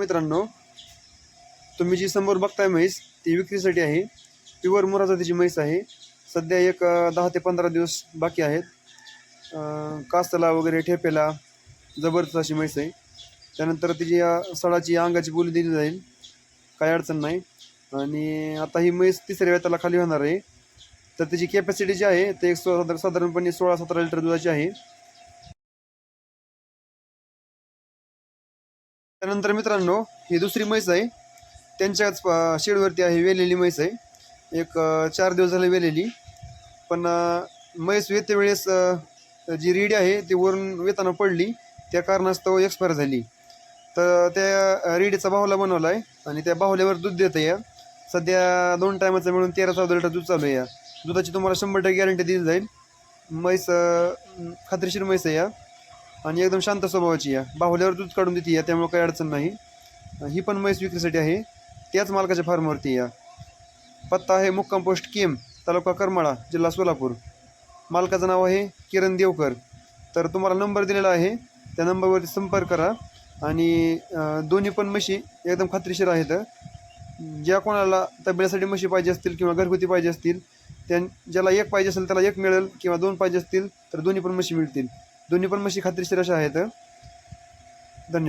मित्रांनो तुम्ही जी समोर बघताय म्हैस ती विक्रीसाठी आहे. प्युअर मुरा जातीची म्हैस आहे. सध्या एक दहा ते पंधरा दिवस बाकी आहेत. कास्तला वगैरे ठेपेला जबरदस्त अशी म्हैस आहे. त्यानंतर तिची सडाची अंगाची बोली दिली जाईल. काही अडचण नाही. आणि आता ही म्हैस तिसऱ्या वेताला खाली होणार आहे. तर तिची कॅपॅसिटी जी आहे ते एक साधारण साधारणपणे सोळा सतरा लिटर दुधाची आहे. त्यानंतर मित्रांनो ही दुसरी म्हैस आहे. त्यांच्याच शेडवरती आहे वेलेली म्हैस आहे. एक चार दिवस झाले वेलेली. पण म्हैस वेते वेळेस जी रेडी आहे ती वरून वेताना पडली. त्या कारणास्तव एक्सपायर झाली. तर त्या रेडीचा बाहुला बनवला आहे आणि त्या बाहुल्यावर दूध देतं या. सध्या दोन टायमाचं मिळून तेरा चौदा लिटर दूध चालू आहे या. दुधाची तुम्हाला शंभर टक्के गॅरंटी दिली जाईल. म्हैस खात्रीशीर म्हैस आहे या. आणि एकदम शांत स्वभावाची या बाहुल्यावर दूध काढून देते या त्यामुळे काही अडचण नाही. ही पण म्हैस विक्रीसाठी आहे. त्याच मालकाच्या फार्मवरती या पत्ता आहे मुक्काम पोस्ट केम तालुका करमाळा जिल्हा सोलापूर. मालकाचं नाव आहे किरण देवकर. तर तुम्हाला नंबर दिलेला आहे. त्या नंबरवरती संपर्क करा. आणि दोन्ही पण म्हशी एकदम खात्रीशीर आहेत. ज्या कोणाला तब्येतीसाठी म्हशी पाहिजे असतील किंवा घरगुती पाहिजे असतील त्या ज्याला एक पाहिजे असेल त्याला एक मिळेल किंवा दोन पाहिजे असतील तर दोन्ही पण म्हशी मिळतील. दोन्ही पण म्हशी खात्रीशीर अशा आहेत. धन्यवाद.